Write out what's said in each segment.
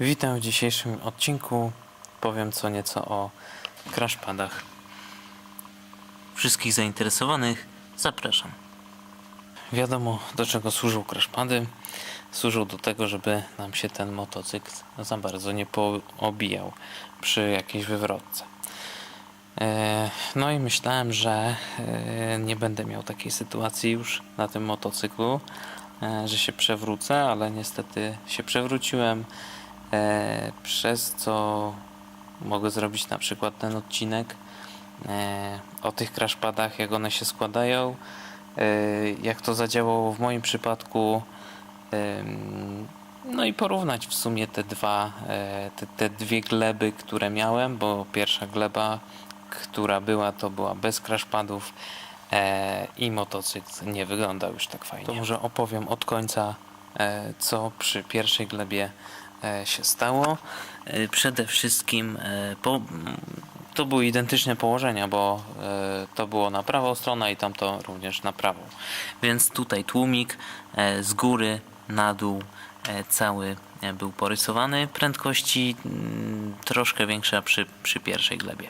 Witam w dzisiejszym odcinku. Powiem co nieco o crashpadach. Wszystkich zainteresowanych zapraszam. Wiadomo do czego służą crashpady. Służą do tego, żeby nam się ten motocykl za bardzo nie poobijał przy jakiejś wywrotce. E, No i myślałem, że e, nie będę miał takiej sytuacji już na tym motocyklu, e, że się przewrócę, ale niestety się przewróciłem, e, przez co mogę zrobić na przykład ten odcinek e, o tych crashpadach, jak one się składają, e, jak to zadziałało w moim przypadku, Ym, No i porównać w sumie te dwa, e, te, te dwie gleby, które miałem, bo pierwsza gleba, która była, to była bez crashpadów e, i motocykl nie wyglądał już tak fajnie. To może opowiem od końca, e, co przy pierwszej glebie e, się stało. E, Przede wszystkim e, po, To były identyczne położenia, bo e, to było na prawą stronę i tamto również na prawą. więc tutaj tłumik e, z góry na dół e, cały e, był porysowany. Prędkości troszkę większa przy, przy pierwszej glebie.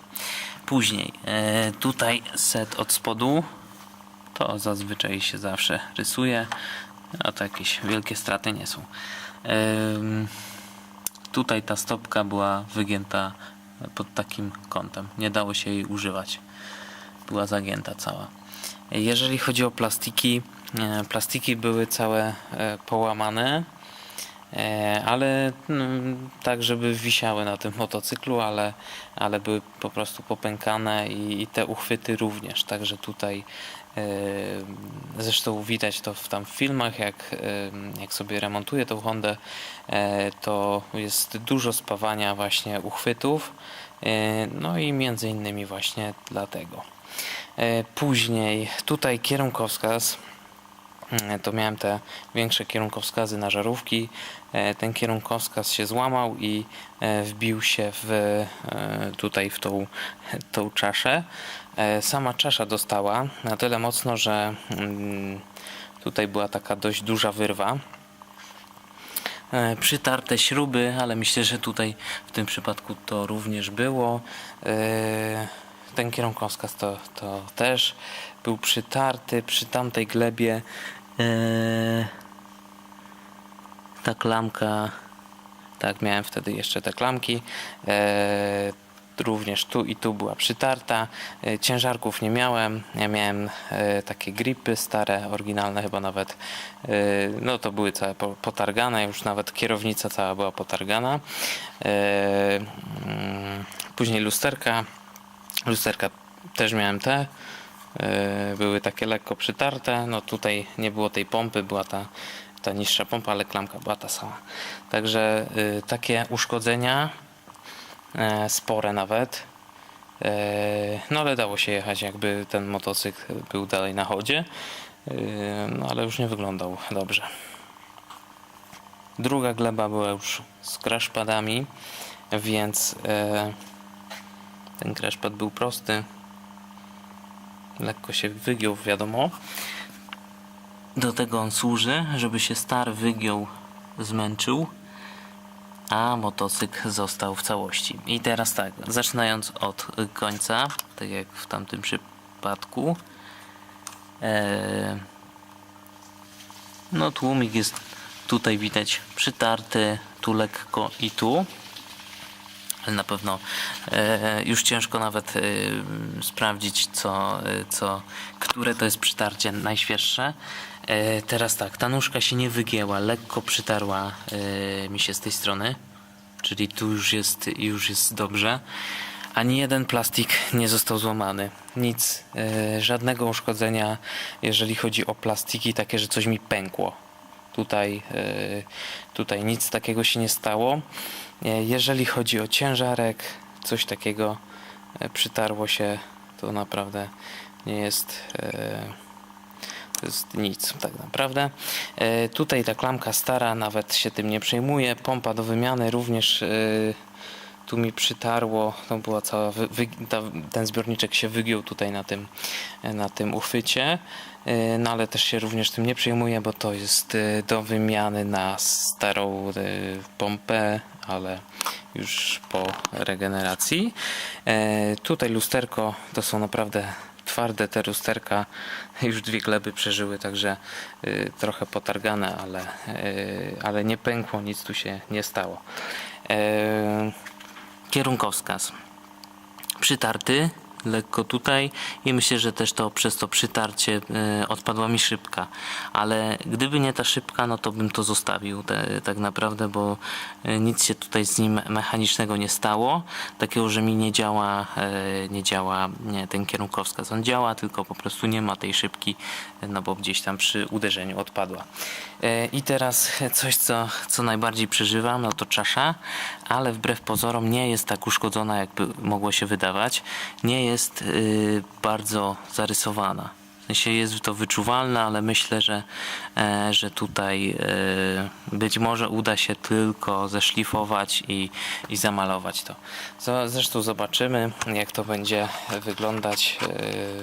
Później e, tutaj set od spodu. To zazwyczaj się zawsze rysuje, a to jakieś wielkie straty nie są. Tutaj ta stopka była wygięta pod takim kątem. Nie dało się jej używać. Była zagięta cała. Jeżeli chodzi o plastiki, e, plastiki były całe e, połamane, ale mm, tak, żeby wisiały na tym motocyklu, ale, ale były po prostu popękane i, i te uchwyty również. Także tutaj e, zresztą widać to w tam filmach, jak, e, jak sobie remontuję tą Hondę, e, to jest dużo spawania właśnie uchwytów. e, No i między innymi właśnie dlatego. E, Później tutaj kierunkowskaz. Mm, To miałem te większe kierunkowskazy na żarówki. E, Ten kierunkowskaz się złamał i e, wbił się w, e, tutaj w tą, tą czaszę. E, Sama czasza dostała na tyle mocno, że mm, tutaj była taka dość duża wyrwa. E, Przytarte śruby, ale myślę, że tutaj w tym przypadku to również było. E, Ten kierunkowskaz to, to też był przytarty przy tamtej glebie. e, Ta klamka, tak miałem wtedy jeszcze te klamki. e, Również tu i tu była przytarta. E, Ciężarków nie miałem. Ja miałem takie gripy stare, oryginalne chyba nawet. No to były całe po- potargane, już nawet kierownica cała była potargana. Mm, Później lusterka. Lusterka też miałem te. E, Były takie lekko przytarte. No tutaj nie było tej pompy, była ta, ta niższa pompa, ale klamka była ta sama. Także y, takie uszkodzenia e, spore nawet. E, No ale dało się jechać, jakby ten motocykl był dalej na chodzie. E, No ale już nie wyglądał dobrze. Druga gleba była już z crashpadami, więc e, ten crashpad był prosty. Lekko się wygiął, wiadomo. do tego on służy, żeby się star wygiął zmęczył, a motocykl został w całości. I teraz tak, zaczynając od końca, tak jak w tamtym przypadku. E, no tłumik jest tutaj widać przytarty, tu lekko i tu. Na pewno e, już ciężko nawet e, sprawdzić, co, e, co, które to jest przytarcie najświeższe. Teraz tak, ta nóżka się nie wygięła, lekko przytarła mi się z tej strony, czyli tu już jest, już jest dobrze. Ani jeden plastik nie został złamany. Nic, żadnego uszkodzenia, jeżeli chodzi o plastiki, takie, że coś mi pękło. Tutaj, tutaj nic takiego się nie stało. E, Jeżeli chodzi o ciężarek, coś takiego e, przytarło się, to naprawdę nie jest, e, jest nic tak naprawdę. Tutaj ta klamka stara nawet się tym nie przejmuje. Pompa do wymiany również tu mi przytarło, to była cała, wy, ta, ten zbiorniczek się wygiął tutaj na tym, na tym uchwycie, E, no ale też się również tym nie przejmuję, bo to jest e, do wymiany na starą e, pompę, ale już po regeneracji. Tutaj lusterko to są naprawdę twarde te lusterka. Już dwie gleby przeżyły, także trochę potargane, ale, ale nie pękło, nic tu się nie stało. Kierunkowskaz. Przytarty lekko tutaj i myślę, że też to przez to przytarcie e, odpadła mi szybka. Ale gdyby nie ta szybka, no to bym to zostawił te, tak naprawdę, bo e, nic się tutaj z nim mechanicznego nie stało. Takiego, że mi nie działa, e, nie działa nie, ten kierunkowskaz. On działa, tylko po prostu nie ma tej szybki, no bo gdzieś tam przy uderzeniu odpadła. I teraz coś, co, co najbardziej przeżywam, no to czasza, ale wbrew pozorom nie jest tak uszkodzona, jakby mogło się wydawać. Nie jest y, bardzo zarysowana. W sensie jest to wyczuwalne, ale myślę, że, e, że tutaj e, być może uda się tylko zeszlifować i, i zamalować to. Zresztą zobaczymy, jak to będzie wyglądać e,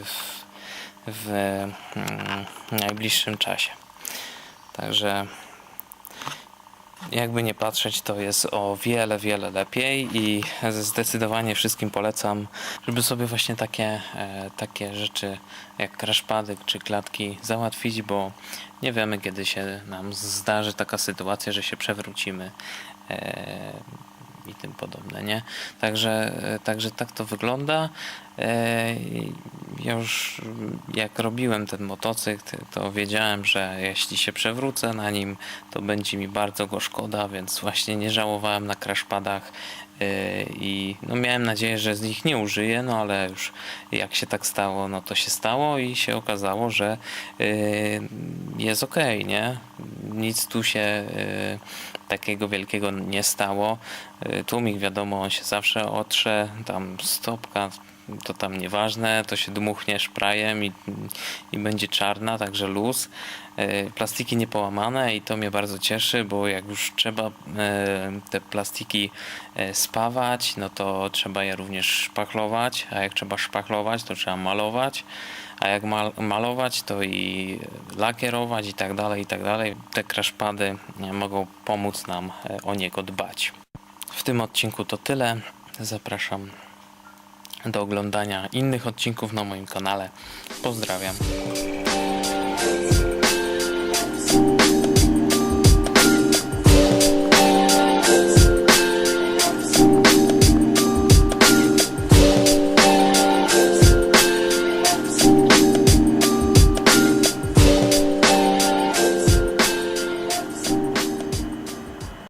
w, w mm, najbliższym czasie. Także jakby nie patrzeć, to jest o wiele, wiele lepiej i zdecydowanie wszystkim polecam, żeby sobie właśnie takie, e, takie rzeczy jak kraszpady czy klatki załatwić, bo nie wiemy kiedy się nam zdarzy taka sytuacja, że się przewrócimy. E, i tym podobne, nie? Także, także tak to wygląda. E, już jak robiłem ten motocykl, to wiedziałem, że jeśli się przewrócę na nim, to będzie mi bardzo go szkoda, więc właśnie nie żałowałem na crashpadach e, i no miałem nadzieję, że z nich nie użyję, no ale już jak się tak stało, no to się stało i się okazało, że e, jest ok, nie? Nic tu się takiego wielkiego nie stało. Y, Tłumik wiadomo, on się zawsze otrze, tam stopka to tam nieważne, to się dmuchnie szprajem i, i będzie czarna, także luz. Y, Plastiki niepołamane i to mnie bardzo cieszy, bo jak już trzeba y, te plastiki y, spawać, no to trzeba je również szpachlować, a jak trzeba szpachlować, to trzeba malować a jak mal, malować, to i lakierować i tak dalej, i tak dalej. Te crashpady e, mogą pomóc nam e, o niego dbać. W tym odcinku to tyle. Zapraszam do oglądania innych odcinków na moim kanale. Pozdrawiam.